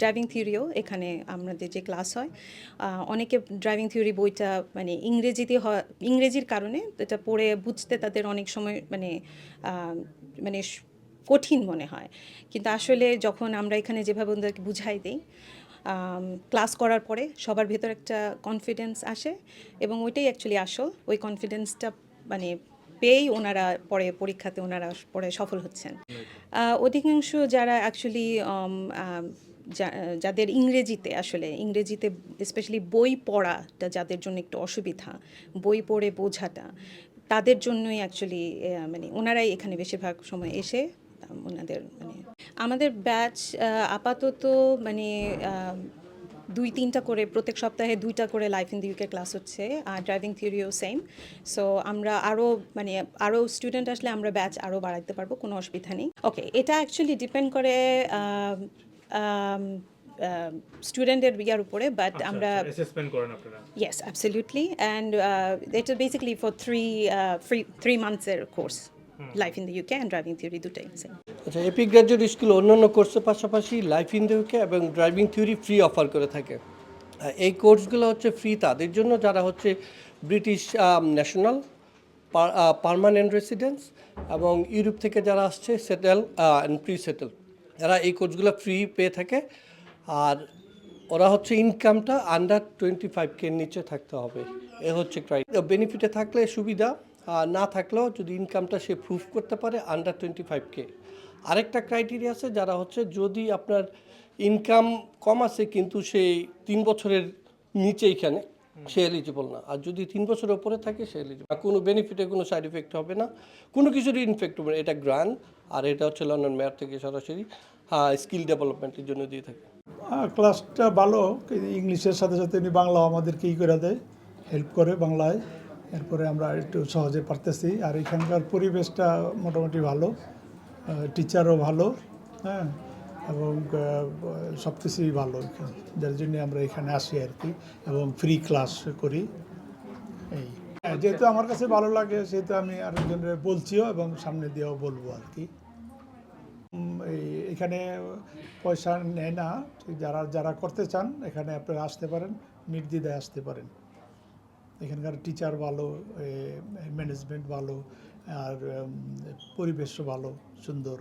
Driving থিওরিও এখানে আমাদের যে ক্লাস হয় অনেকে ড্রাইভিং থিওরি বইটা মানে ইংরেজিতে হয়, ইংরেজির কারণে এটা পড়ে বুঝতে তাদের অনেক সময় মানে মানে কঠিন মনে হয়। কিন্তু আসলে যখন আমরা এখানে যেভাবে ওদেরকে বুঝাই দিই ক্লাস করার পরে সবার ভেতর একটা কনফিডেন্স আসে এবং ওইটাই অ্যাকচুয়ালি আসল। ওই কনফিডেন্সটা মানে পেয়েই ওনারা পরে পরীক্ষাতে ওনারা পরে সফল হচ্ছেন। অধিকাংশ যারা অ্যাকচুয়ালি যাদের ইংরেজিতে আসলে, ইংরেজিতে স্পেশালি বই পড়াটা যাদের জন্য একটু অসুবিধা, বই পড়ে বোঝাটা, তাদের জন্যই অ্যাকচুয়ালি মানে ওনারাই এখানে বেশিরভাগ সময় এসে ওনাদের মানে আমাদের ব্যাচ আপাতত মানে দুই তিনটা করে, প্রত্যেক সপ্তাহে দুইটা করে life in the UK class হচ্ছে, আর ড্রাইভিং থিওরিও সেম সো আমরা আরও মানে আরও স্টুডেন্ট আসলে আমরা ব্যাচ আরও বাড়াতে পারব, কোনো অসুবিধা নেই। ওকে এটা অ্যাকচুয়ালি ডিপেন্ড করে স্টুডেন্টের ইয়ার উপরে বাট আমরা. And uh, it is basically for three, uh, free, three months এর course. Life in the UK and driving theory দুটাই আচ্ছা এপি গ্র্যাজুয়েট স্কুল অন্যান্য কোর্সের পাশাপাশি লাইফ ইন দ্য ইউকে এবং ড্রাইভিং থিওরি ফ্রি অফার করে থাকে এই কোর্সগুলো হচ্ছে ফ্রি তাদের জন্য যারা হচ্ছে ব্রিটিশ ন্যাশনাল পারমানেন্ট রেসিডেন্স এবং ইউরোপ থেকে যারা আসছে সেটেল অ্যান্ড প্রি সেটেল এরা এই কোর্সগুলো ফ্রি পেয়ে থাকে। আর ওরা হচ্ছে ইনকামটা আন্ডার টোয়েন্টি ফাইভ কে নিচে থাকতে হবে। এ হচ্ছে ক্রাইট বেনিফিটে থাকলে সুবিধা না থাকলেও যদি ইনকামটা সে প্রুফ করতে পারে আন্ডার টোয়েন্টি ফাইভ কে আরেকটা ক্রাইটেরিয়া আছে যারা হচ্ছে যদি আপনার ইনকাম কম আছে, কিন্তু সেই তিন বছরের নিচে এখানে সে এলিজিবল না। আর যদি তিন বছরের উপরে থাকে সে এলিজিবল কোনো বেনিফিটে কোনো সাইড ইফেক্ট হবে না। কোনো কিছুরই ইনফেক্ট হবে না। এটা গ্রান্ট আর এটা হচ্ছে লন্ডন মেয়ার থেকে সরাসরি হ্যাঁ স্কিল ডেভেলপমেন্টের জন্য দিয়ে থাকে। আহ, ক্লাসটা ভালো কিন্তু ইংলিশের সাথে সাথে উনি বাংলাও আমাদেরকে ই করে দেয় হেল্প করে বাংলায়। এরপরে আমরা একটু সহজে পারতেছি। আর এখানকার পরিবেশটা মোটামুটি ভালো টিচারও ভালো হ্যাঁ। এবং সব কিছুই ভালো এখানে। যার জন্য আমরা এখানে আসি আর কি এবং ফ্রি ক্লাস করি। এই। হ্যাঁ, যেহেতু আমার কাছে ভালো লাগে সেহেতু আমি আরেকজনের বলছিও এবং সামনে দিয়েও বলব আর কি। এই এখানে পয়সা নেয় না যারা যারা করতে চান এখানে আপনারা আসতে পারেন নির্দ্বিধায় আসতে পারেন। এখানকার টিচার ভালো ম্যানেজমেন্ট ভালো আর পরিবেশও ভালো সুন্দর।